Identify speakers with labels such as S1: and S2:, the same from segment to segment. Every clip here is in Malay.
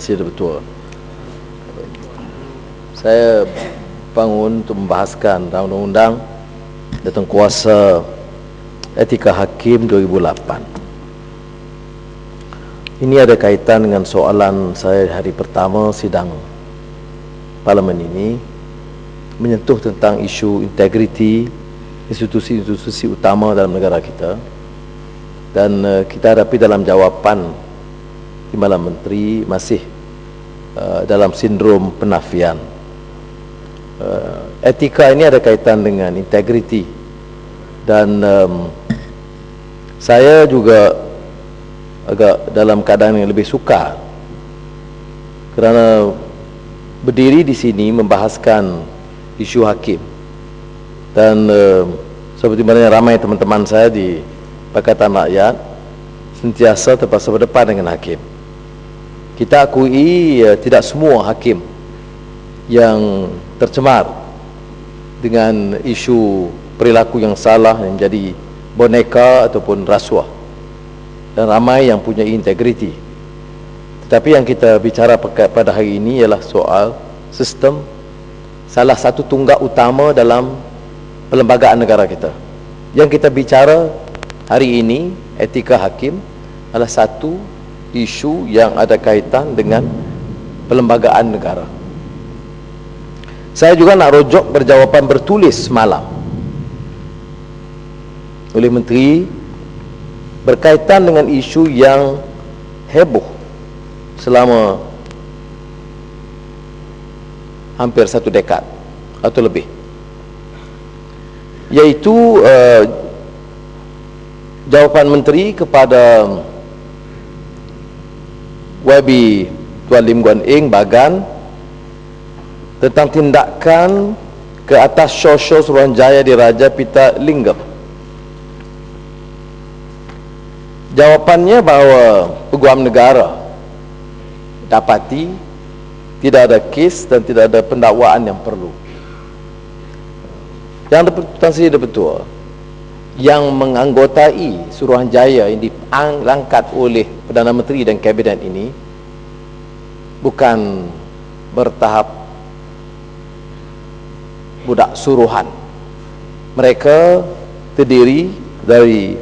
S1: Sri Betul. Saya bangun untuk membahaskan dalam undang-undang tentang kuasa etika hakim 2008. Ini ada kaitan dengan soalan saya hari pertama sidang parlimen ini menyentuh tentang isu integriti institusi-institusi utama dalam negara kita dan uh, kita hadapi dalam jawapan Timbalan Menteri masih uh, dalam sindrom penafian. Uh, etika ini ada kaitan dengan integriti. Dan um, saya juga agak dalam keadaan yang lebih suka kerana berdiri di sini membahaskan isu hakim. Dan uh, seperti mana ramai teman-teman saya di Pakatan Rakyat sentiasa terpaksa berdepan dengan hakim kita akui uh, tidak semua hakim yang tercemar dengan isu perilaku yang salah yang menjadi boneka ataupun rasuah. Dan ramai yang punya integriti. Tetapi yang kita bicara pada hari ini ialah soal sistem salah satu tunggak utama dalam perlembagaan negara kita. Yang kita bicara hari ini etika hakim adalah satu isu yang ada kaitan dengan perlembagaan negara. Saya juga nak rojok berjawapan bertulis semalam oleh menteri berkaitan dengan isu yang heboh selama hampir satu dekad atau lebih iaitu uh, jawapan menteri kepada YB Tuan Lim Guan Eng Bagan tentang tindakan ke atas show-show Suruhanjaya di Raja Pita Linggam. Jawapannya bahawa peguam negara dapati tidak ada kes dan tidak ada pendakwaan yang perlu. Yang Tuan Sri betul yang menganggotai Suruhanjaya yang diangkat oleh Perdana Menteri dan Kabinet ini bukan bertahap budak suruhan. Mereka terdiri dari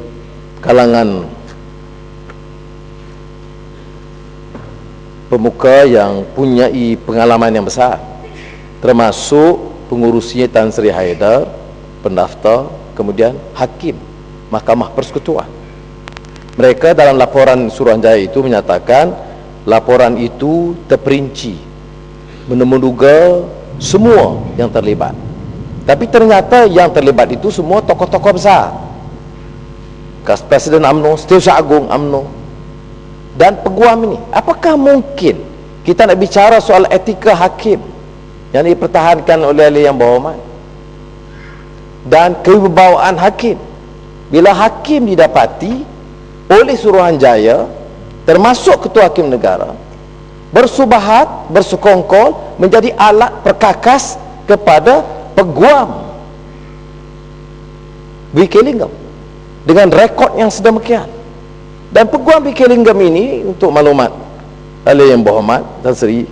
S1: kalangan pemuka yang punya pengalaman yang besar termasuk pengurusnya Tan Sri Haidar pendaftar kemudian hakim mahkamah persekutuan. Mereka dalam laporan Suruhanjaya itu menyatakan laporan itu terperinci menduga semua yang terlibat. Tapi ternyata yang terlibat itu semua tokoh-tokoh besar. Kas Presiden AMNO, Setiausaha Agung AMNO dan peguam ini apakah mungkin kita nak bicara soal etika hakim yang dipertahankan oleh ahli yang berhormat? Dan kewibawaan hakim. Bila hakim didapati oleh Suruhanjaya termasuk ketua hakim negara bersubahat bersekongkol menjadi alat perkakas kepada peguam Wikilinggam dengan rekod yang sedemikian. Dan peguam Wikilinggam ini untuk maklumat ahli yang berhormat dan seri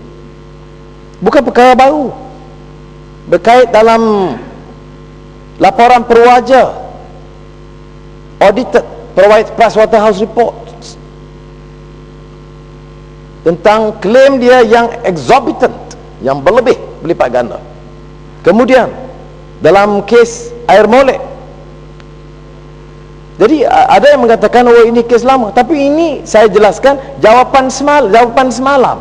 S1: bukan perkara baru. Berkait dalam laporan perwaja audited Price Waterhouse report tentang klaim dia yang exorbitant yang berlebih berlipat ganda. Kemudian dalam kes air molek. Jadi ada yang mengatakan oh ini kes lama. Tapi ini saya jelaskan jawapan semalam jawapan semalam.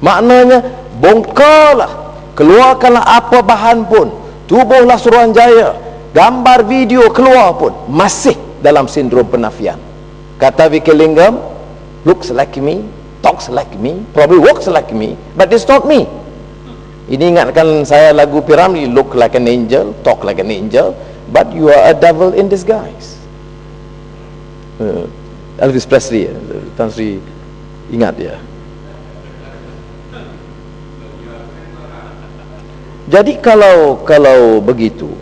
S1: Maknanya bongkarlah keluarkanlah apa bahan pun. Tubuhlah Suruhanjaya gambar video keluar pun masih dalam sindrom penafian. Kata Vicky Lingham looks like me talks like me probably walks like me but it's not me. Ini ingatkan saya lagu Piramli look like an angel talk like an angel but you are a devil in disguise. Uh, Elvis Presley uh, Tan Sri ingat ya Jadi kalau kalau begitu,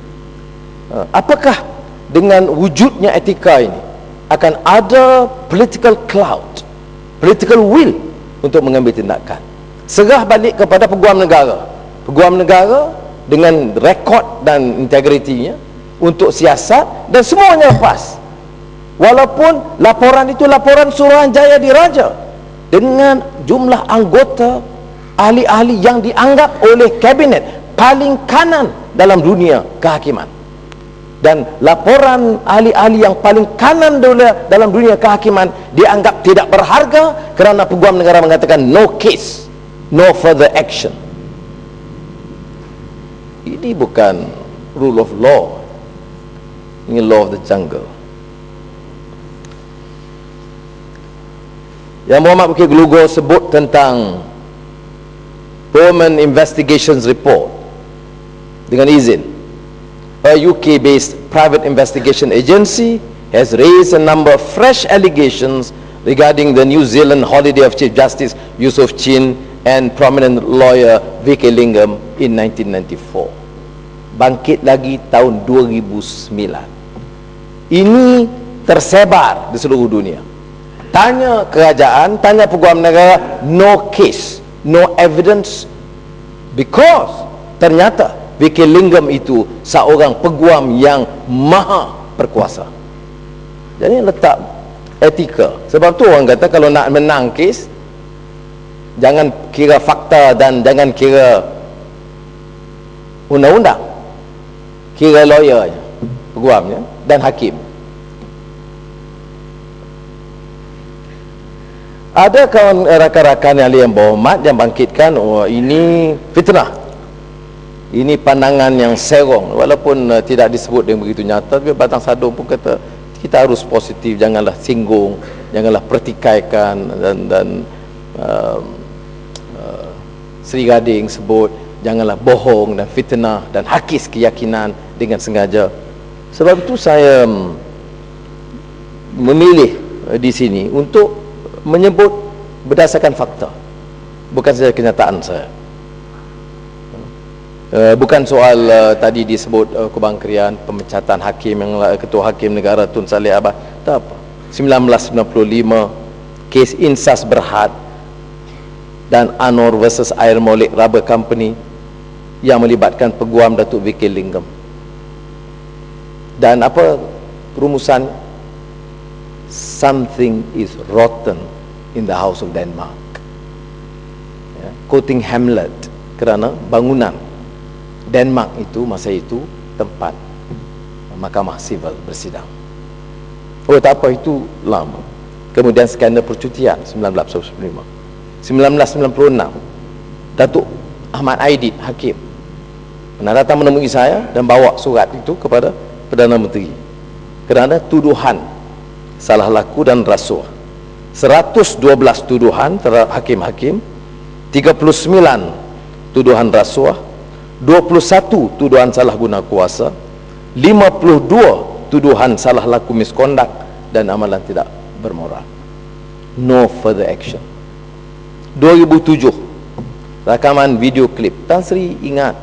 S1: uh, apakah dengan wujudnya etika ini akan ada political cloud, political will untuk mengambil tindakan. Serah balik kepada peguam negara. Peguam negara dengan rekod dan integritinya untuk siasat dan semuanya lepas. Walaupun laporan itu laporan Suruhanjaya diraja dengan jumlah anggota ahli-ahli yang dianggap oleh kabinet paling kanan dalam dunia kehakiman dan laporan ahli-ahli yang paling kanan dalam dunia kehakiman dianggap tidak berharga kerana peguam negara mengatakan no case no further action. Ini bukan rule of law. Ini law of the jungle. Yang Muhammad Bukit Gelugo sebut tentang Bowman Investigations Report dengan izin a UK based private investigation agency has raised a number of fresh allegations regarding the New Zealand holiday of Chief Justice Yusuf Chin and prominent lawyer Vicky Lingham in 1994 bangkit lagi tahun 2009 ini tersebar di seluruh dunia. Tanya kerajaan tanya peguam negara no case no evidence. Because ternyata Vicky Lingham itu seorang peguam yang maha berkuasa jadi letak etika sebab tu orang kata kalau nak menang kes jangan kira fakta dan jangan kira undang-undang. Kira lawyer peguamnya dan hakim. Ada kawan rakan-rakan yang liam berhormat yang bangkitkan oh ini fitnah ini pandangan yang serong. Walaupun uh, tidak disebut dengan begitu nyata tapi Batang Sadung pun kata kita harus positif janganlah singgung janganlah pertikaikan dan dan uh, uh, Sri Gading sebut janganlah bohong dan fitnah dan hakis keyakinan dengan sengaja. Sebab itu saya um, memilih uh, di sini untuk menyebut berdasarkan fakta. Bukan saja kenyataan saya uh, bukan soal uh, tadi disebut uh, kebangkrian pemecatan hakim yang uh, ketua hakim negara Tun Saleh Abah. Tak apa. 1995 kes insas berhad dan Anor versus Air Molik Rubber Company yang melibatkan peguam Datuk Vicky Lingham dan apa rumusan? Something is rotten in the house of Denmark. Ya, quoting Hamlet kerana bangunan Denmark itu masa itu tempat mahkamah sivil bersidang. Oh tak apa itu lama. Kemudian skandal percutian 1995 1996 Datuk Ahmad Aidit Hakim pernah datang menemui saya dan bawa surat itu kepada Perdana Menteri kerana tuduhan salah laku dan rasuah. 112 tuduhan terhadap hakim-hakim 39 tuduhan rasuah 21 tuduhan salah guna kuasa 52 tuduhan salah laku miskondak dan amalan tidak bermoral. No further action. 2007 rakaman video klip. Tan Sri ingat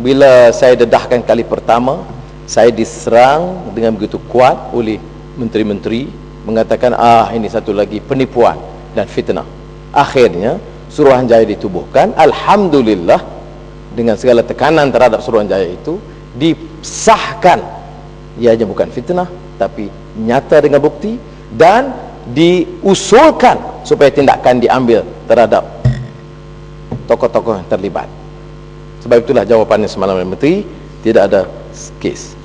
S1: bila saya dedahkan kali pertama saya diserang dengan begitu kuat oleh menteri-menteri mengatakan ah ini satu lagi penipuan dan fitnah. Akhirnya Suruhanjaya ditubuhkan. Alhamdulillah dengan segala tekanan terhadap Suruhanjaya itu disahkan. Ianya bukan fitnah tapi nyata dengan bukti dan diusulkan supaya tindakan diambil terhadap tokoh-tokoh yang terlibat. Sebab itulah jawapannya semalam Menteri tidak ada kes